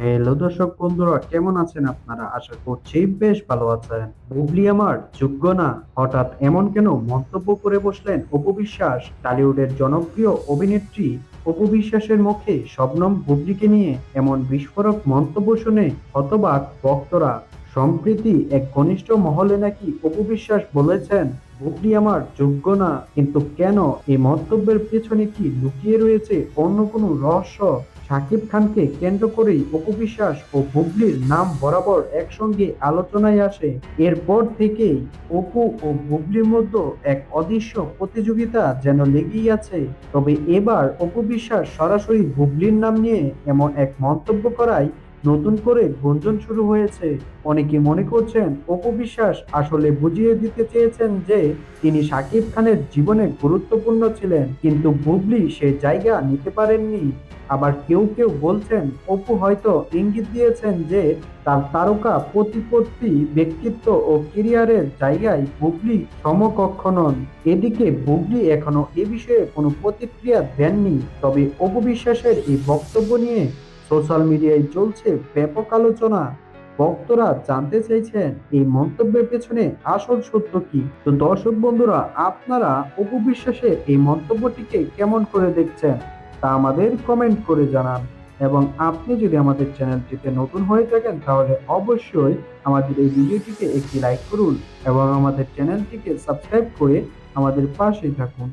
Hello দর্শক বন্ধুরা, কেমন আছেন আপনারা? আশা করছি বেশ ভালো আছেন। বুবলি আমার, যোগ্য না? হঠাৎ এমন কেন মন্তব্য করে বসলেন অপু বিশ্বাস? টলিউডের জনপ্রিয় অভিনেত্রী অপু বিশ্বাসের মুখে শবনম বুবলিকে নিয়ে এমন বিস্ফোরক মন্তব্য শুনে হতবাক ভক্তরা। সম্প্রীতি এক ঘনিষ্ঠ মহলে নাকি অপু বিশ্বাস বলেছেন, বুবলি আমার যোগ্য না, কিন্তু কেন এই মন্তব্যের পেছনে কি লুকিয়ে রয়েছে অন্য কোনো রহস্য? শাকিব খানকে কেন্দ্র করেই অপু বিশ্বাস ও বুবলির নাম বরাবর একসঙ্গে আলোচনায় আসে। এরপর থেকেই অপু ও বুবলির মধ্যে এক অদৃশ্য প্রতিযোগিতা যেন লেগেই আছে। তবে এবার অপু বিশ্বাস সরাসরি বুবলির নাম নিয়ে এমন এক মন্তব্য করায় নতুন করে গুঞ্জন শুরু হয়েছে। অনেকে মনে করছেন, অপু বিশ্বাস আসলে বুঝিয়ে দিতে চেয়েছেন যে, তিনি শাকিব খানের জীবনে গুরুত্বপূর্ণ ছিলেন, কিন্তু বুবলি সে জায়গা নিতে পারেননি। আবার কেউ কেউ বলছেন, অপু হয়তো ইঙ্গিত দিয়েছেন যে, তার তারকা প্রতিপত্তি, ব্যক্তিত্ব ও কেরিয়ারের জায়গায় বুবলি সমকক্ষ নন। এদিকে বুবলি এখনও এ বিষয়ে কোনো প্রতিক্রিয়া দেননি, তবে অপু বিশ্বাসের এই বক্তব্য নিয়ে সোশ্যাল মিডিয়ায় চলছে ব্যাপক আলোচনা। ভক্তরা জানতে চাইছেন এই মন্তব্যের পেছনে আসল সত্য কি। তো দর্শক বন্ধুরা, আপনারা অপু বিশ্বাসের এই মন্তব্যটিকে কেমন করে দেখছেন তা আমাদের কমেন্ট করে জানান। এবং আপনি যদি আমাদের চ্যানেলটিতে নতুন হয়ে থাকেন, তাহলে অবশ্যই আমাদের এই ভিডিওটিকে একটি লাইক করুন এবং আমাদের চ্যানেলটিকে সাবস্ক্রাইব করে আমাদের পাশেই থাকুন।